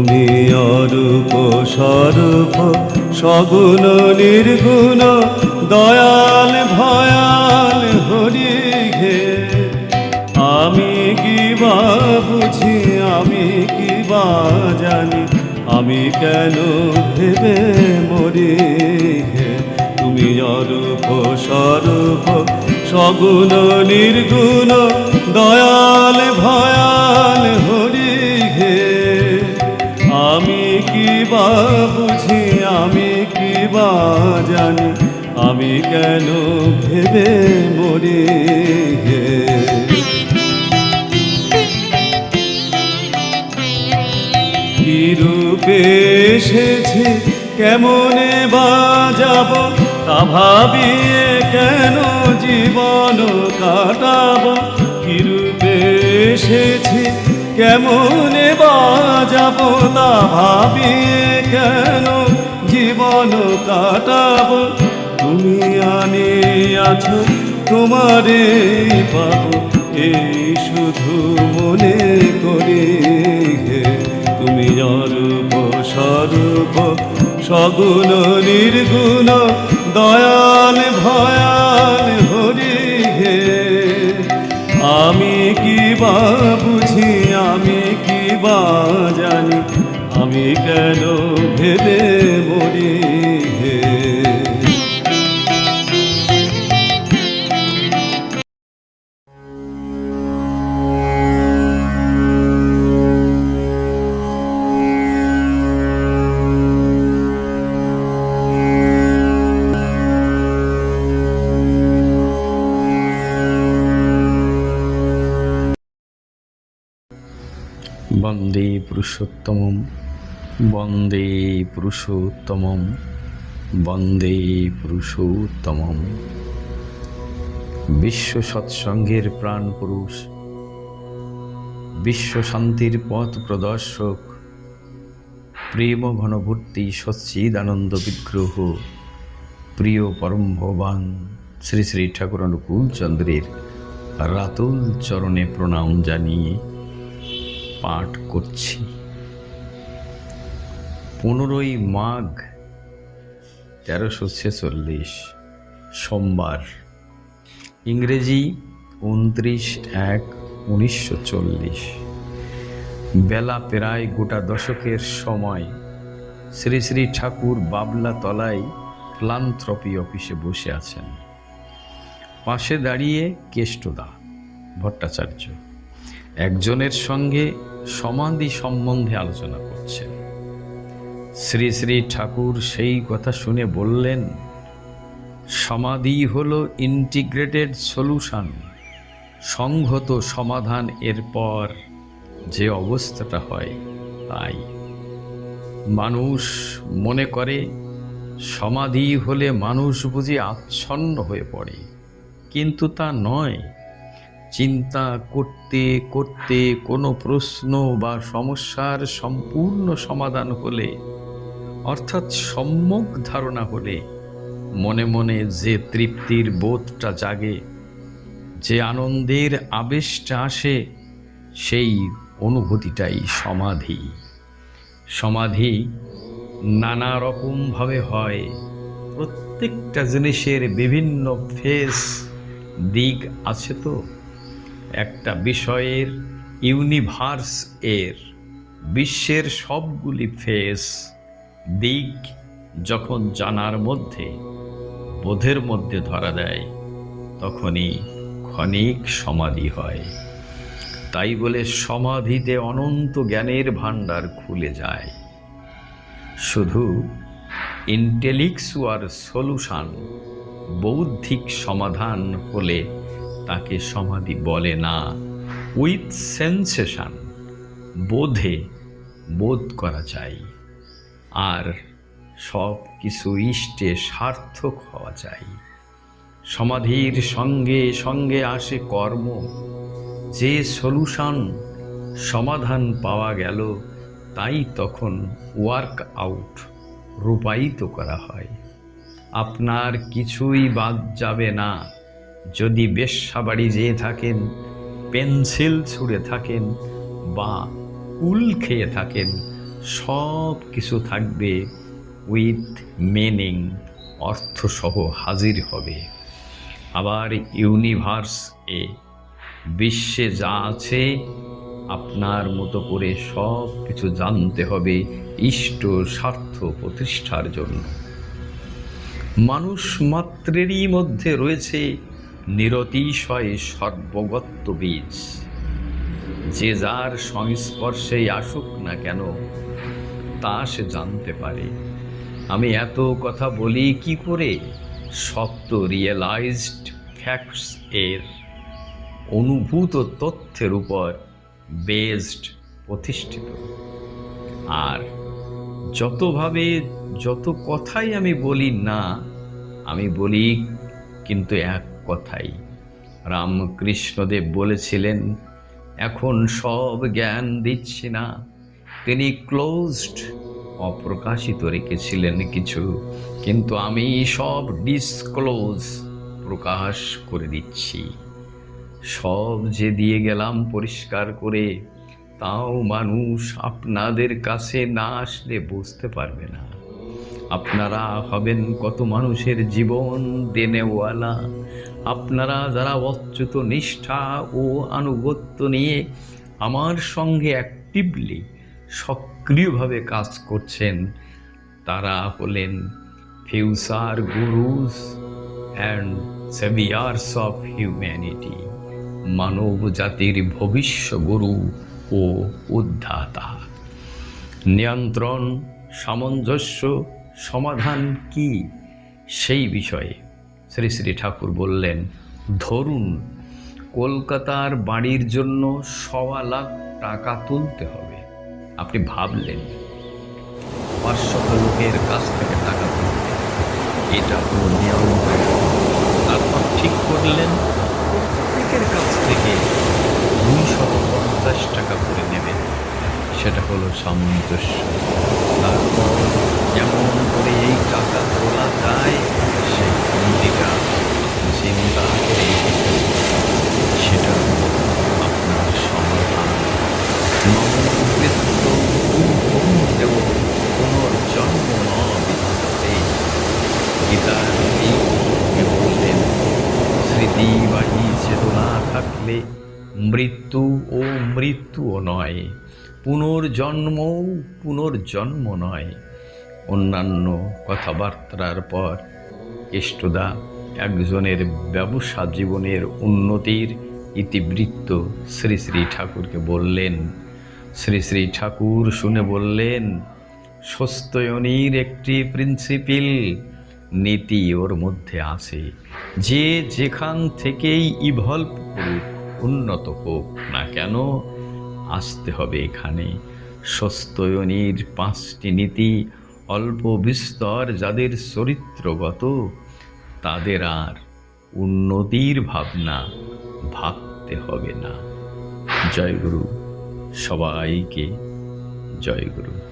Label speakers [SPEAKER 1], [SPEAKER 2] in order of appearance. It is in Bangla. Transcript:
[SPEAKER 1] অরূপ স্বরূপ, সগুণ নির্গুণ, দয়াল ভয়াল হরি ঘে। আমি কি বা বুঝি, আমি কি বা জানি, আমি কেন ভেবে মরি হে তুমি অরূপ স্বরূপ, সগুণ নির্গুণ, দয়াল ভয়াল হরি বা বুঝি আমি কি বা জানি? আমি কেন ভেবে মরি কি রূপে এসেছি, কেমনে বাজাব তা ভাবিয়ে কেন জীবন কাটাব? কি রূপে এসেছি কেমনে বাজাব তা ভাবি কেন? জীবন কাটাব তুমি আনে আছো, তোমারে পাবো। এই শুধু মনে করি তুমি অরূপ স্বরূপ, সগুণ নির্গুণ, দয়াল ভয়াল জানি আমি কেন ভেবে
[SPEAKER 2] বন্দে পুরুষোত্তমম বন্দে পুরুষোত্তমম বন্দে পুরুষোত্তমম। বিশ্ব সৎসঙ্গের প্রাণ পুরুষ, বিশ্ব শান্তির পথ প্রদর্শক, প্রেম ঘনভর্তি সচ্চিদানন্দ বিগ্রহ, প্রিয় পরম ভগবান শ্রী শ্রী ঠাকুর অনুকূল চন্দ্রের রাতুল চরণে প্রণাম জানিয়ে পাঠ করছি। পনেরোই মাঘ তেরোশো ছেচল্লিশ সোমবার। ইংরেজি উনত্রিশ এক উনিশশো চল্লিশ। বেলা প্রায় গোটা দশকের সময় শ্রী শ্রী ঠাকুর বাবলা তলায় ফিলান্থ্রপি অফিসে বসে আছেন। পাশে দাঁড়িয়ে কেষ্টদা ভট্টাচার্য। একজনের সঙ্গে সমাধি সম্বন্ধে আলোচনা করছেন শ্রী শ্রী ঠাকুর সেই কথা শুনে বললেন, সমাধি হলো ইন্টিগ্রেটেড সলিউশন সংহত সমাধান এরপর যে অবস্থাটা হয় তাই। মানুষ মনে করে, সমাধি হলে মানুষ বুঝি আচ্ছন্ন হয়ে পড়ে। কিন্তু তা নয়। চিন্তা করতে করতে কোনো প্রশ্ন বা সমস্যার সম্পূর্ণ সমাধান হলে, অর্থাৎ সম্যক ধারণা হলে, মনে মনে যে তৃপ্তির বোধটা জাগে, যে আনন্দের আবেশটা আসে, সেই অনুভূতিটাই সমাধি। সমাধি নানা রকমভাবে হয়, প্রত্যেকটা জিনিসের বিভিন্ন ফেস দিক আছে তো? একটা বিষয়ের ইউনিভার্স এর, বিশ্বের সবগুলি ফেস দিক যখন জানার মধ্যে, বোধের মধ্যে ধরা দেয়, তখনই ক্ষণিক সমাধি হয়। তাই বলে সমাধিতে অনন্ত জ্ঞানের ভাণ্ডার খুলে যায়। শুধু ইন্টেলেকচুয়াল সলিউশন বৌদ্ধিক সমাধান হলে তাকে সমাধি বলে না। উইথ সেন্সেশন বোধে বোধ করা চাই আর সব কিছু ইষ্টে সার্থক হওয়া চাই সমাধির সঙ্গে সঙ্গে আসে কর্ম। যে সলিউশন সমাধান পাওয়া গেল, তাই তখন ওয়ার্ক আউট রূপায়িত করা হয়। আপনার কিছুই বাদ যাবে না। যদি বেশ্যাবাড়ি যেয়ে থাকেন, পেন্সিল ছুঁড়ে থাকেন বা কুল খেয়ে থাকেন, সব কিছু থাকবে উইথ মিনিং, অর্থসহ হাজির হবে। আবার ইউনিভার্স এ, বিশ্বে যা আছে, আপনার মতো করে সব কিছু জানতে হবে ইষ্ট স্বার্থ প্রতিষ্ঠার জন্য। মানুষ মাত্রেরই মধ্যে রয়েছে নিরতিশয় সর্বগত্ব বীজ। যে যার সংস্পর্শে আসুক না কেন, তা সে জানতে পারে। আমি এত কথা বলি কি করে? সত্য রিয়েলাইজড ফ্যাক্টস এর অনুভূত তথ্যের উপর বেসড প্রতিষ্ঠিত। আর যতভাবে যত কথাই আমি বলি না, আমি বলি কিন্তু এক কথাই। রামকৃষ্ণদেব বলেছিলেন, এখন সব জ্ঞান দিচ্ছি না। তিনি ক্লোজড অপ্রকাশিত রেখেছিলেন কিছু, কিন্তু আমি সব ডিসক্লোজ প্রকাশ করে দিচ্ছি। সব যে দিয়ে গেলাম পরিষ্কার করে, তাও মানুষ আপনাদের কাছে না আসলে বুঝতে পারবে না। আপনারা হবেন কত মানুষের জীবন দেনেওয়ালা আপনারা যারা অচ্যুত নিষ্ঠা ও আনুগত্য নিয়ে আমার সঙ্গে অ্যাক্টিভলি সক্রিয়ভাবে কাজ করছেন, তারা হলেন future gurus and saviours of humanity, মানব জাতির ভবিষ্য গুরু ও উদ্ধাতা। নিয়ন্ত্রণ, সামঞ্জস্য, সমাধান কি? সেই বিষয়ে শ্রী শ্রী ঠাকুর বললেন, ধরুন, কলকাতার বাড়ির জন্য সওয়া লাখ টাকা তুলতে হবে। আপনি ভাবলেন, পাঁচশত লোকের কাছ থেকে টাকা তুলতে। এটা কোনো নিয়ম নয়। তারপর ঠিক করলেন, প্রত্যেকের কাছ থেকে দুইশত পঞ্চাশ টাকা করে নেবেন। সেটা হলো সামঞ্জস্য তারপর যেমন করে এই টাকা তোলা যায় সেই ভঙ্গিটা চিন্তা করে এসেছেন। সেটা হলো আপনার সমাধান নববৃত্ত দেব পুনর্জন্ম ন বিদ্যতে গীতার এই শ্লোকে বললেন স্মৃতিবাহী চেতনা থাকলে মৃত্যু ও মৃত্যুও নয়, পুনর্জন্মও পুনর্জন্ম নয়। অন্যান্য কথাবার্তার পর কেষ্টদা একজনের ব্যবসা জীবনের উন্নতির ইতিবৃত্ত শ্রী শ্রী ঠাকুরকে বললেন। শ্রী শ্রী ঠাকুর শুনে বললেন, সস্তয়নীর একটি প্রিন্সিপিল নীতি ওর মধ্যে আছে। যে যেখান থেকেই ইভলভ করুক উন্নত হোক না কেন, আসতে হবে এখানে। সস্তয়নীর পাঁচটি নীতি, অল্প বিস্তর যাদের চরিত্রগত, তাদের আর উন্নতির ভাবনা ভাবতে হবে না। জয় গুরু সবাইকে জয় গুরু